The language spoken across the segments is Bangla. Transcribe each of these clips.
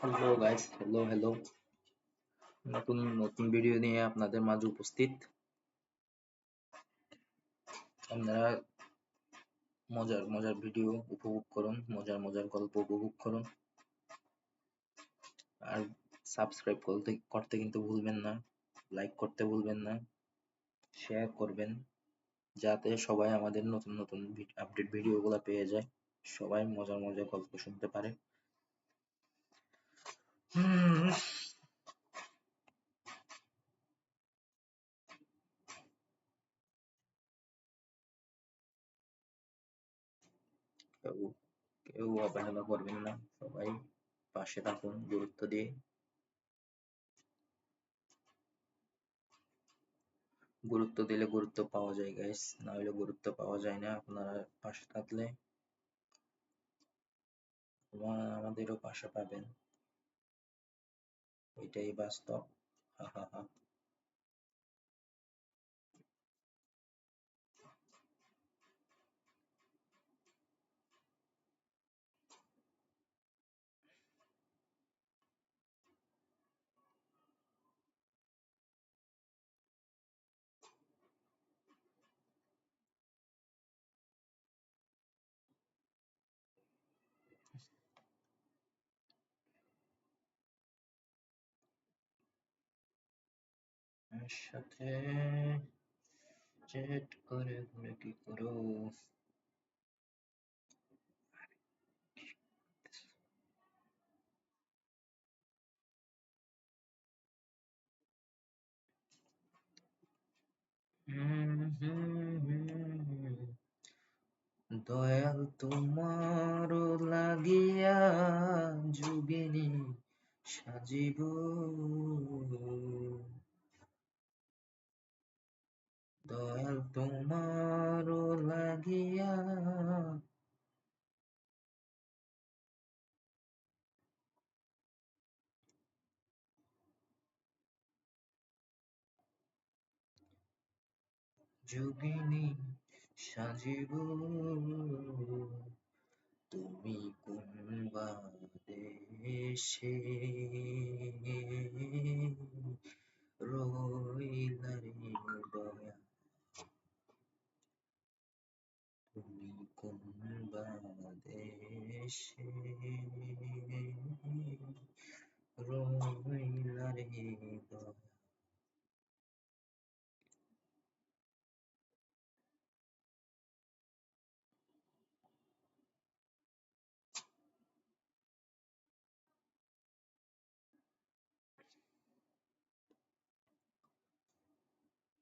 হ্যালো গাইস হ্যালো হ্যালো নতুন নতুন ভিডিও নিয়ে আপনাদের মাঝে উপস্থিত। আপনারা মজার মজার ভিডিও উপভোগ করুন, মজার মজার গল্প উপভোগ করুন। আর সাবস্ক্রাইব করতে করতে কিন্তু ভুলবেন না লাইক করতে ভুলবেন না শেয়ার করবেন, যাতে সবাই আমাদের নতুন নতুন আপডেট ভিডিওগুলো পেয়ে যায়, সবাই মজার মজার গল্প শুনতে পারে। কেউ অবহেলা করবেন না, সবাই পাশে থাকুন, গুরুত্ব দিয়ে। গুরুত্ব দিলে গুরুত্ব পাওয়া যায় গাইস না হলে গুরুত্ব পাওয়া যায় না আপনারা পাশে থাকলে। আমাদেরও পাশে পাবেন। এটাই বাস্তব। হা সাথে চ্যাট করে করে কি করো? দয়াল তোমার লাগিয়া যুগিনী সাজিব। দয়াল তোমার লাগিয়া। যোগিনী সাজিব তুমি কোন দেশে রইলা রে দয়া তুমি কোন দেশে রইলা রে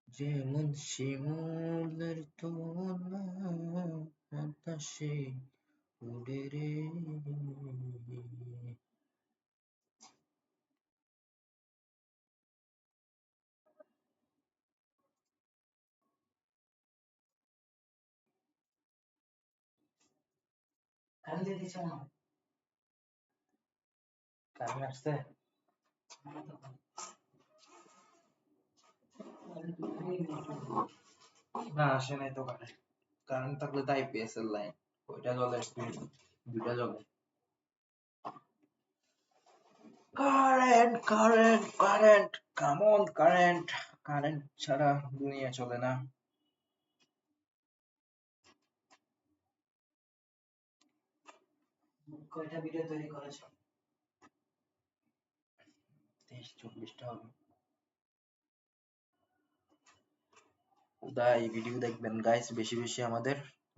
যেমন শিমুলের তোলা বাতাসে உடரே கலந்து திசமா கலந்து அடிச்ச ना असे नाही तो कारण कारण टाकलं तर I P S L line ওইটা জ্বলে দুইটা জ্বলে কারেন্ট কারেন্ট কারেন্ট কামন কারেন্ট কারেন্ট ছাড়া দুনিয়া চলে না। কয়টা ভিডিও তৈরি করেছ? তেইশ, চব্বিশটা হবে। এই ভিডিও দেখবেন। গাইস বেশি বেশি আমাদের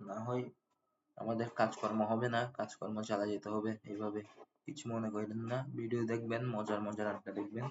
না হয় আমাদের কাজকর্ম হবে না, কাজকর্ম চালা যেতে হবে, এইভাবে। কিছু মনে করেন না ভিডিও দেখবেন, মজার মজার আড্ডা দেখবেন।